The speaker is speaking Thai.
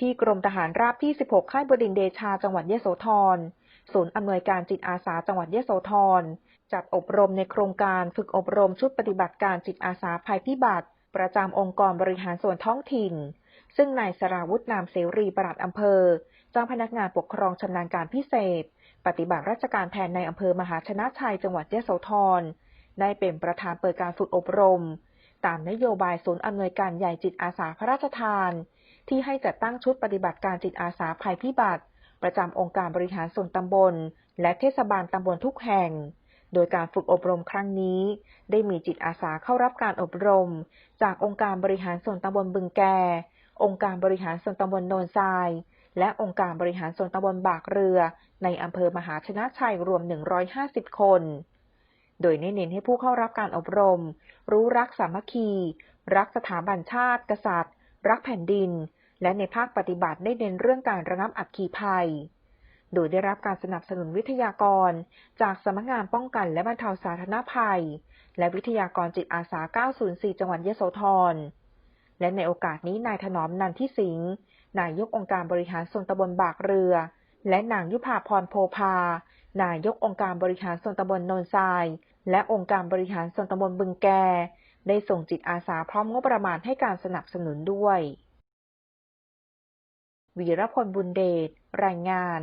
ที่กรมทหารราบที่ 16 ค่ายบดินทรเดชาจังหวัดยโสธร ศูนย์อำนวยการจิตอาสาจังหวัดยโสธร จัดอบรมในโครงการฝึกอบรมชุดปฏิบัติการจิตอาสาภัยพิบัติ ประจำองค์กรบริหารส่วนท้องถิ่น ซึ่งนายสราวุฒนามเสรีปลัดอำเภอ เจ้าพนักงานปกครองชำนาญการพิเศษ ปฏิบัติราชการแทนในอำเภอมหาชนะชัยจังหวัดยโสธร ได้เป็นประธานเปิดการฝึกอบรม ตามนโยบายศูนย์อำนวยการใหญ่จิตอาสาพระราชทาน ที่ให้จัดตั้งชุดปฏิบัติการจิตอาสาภัยพิบัติ ประจำองค์การบริหารส่วนตำบล และเทศบาลตำบลทุกแห่ง โดยการฝึกอบรมครั้งนี้ ได้มีจิตอาสาเข้ารับการอบรม จากองค์การบริหารส่วนตำบลบึงแก องค์การบริหารส่วนตำบลโนนทราย และองค์การบริหารส่วนตำบลบากเรือ ในอำเภอมหาชนะชัยรวม 150 คน โดยเน้นให้ผู้เข้ารับการอบรม รู้รักสามัคคี รักสถาบันชาติ กษัตริย์ รักแผ่นดิน และในภาคปฏิบัติได้เน้นเรื่องการระงับอัคคีภัย โดยได้รับการสนับสนุนวิทยากร จากสำนักงานป้องกันและบรรเทาสาธารณภัย และวิทยากรจิตอาสา 904 จังหวัดยโสธร และในโอกาสนี้นายถนอมนันทิสิงห์ นายกองค์การบริหารส่วนตำบลบากเรือ และนางยุพาพรโพพา นายกองค์การบริหารส่วนตำบลโนนทราย และองค์การบริหารส่วนตำบลบึงแก ได้ส่งจิตอาสาพร้อมงบประมาณให้การสนับสนุนด้วย วีรพล บุญเดช รายงาน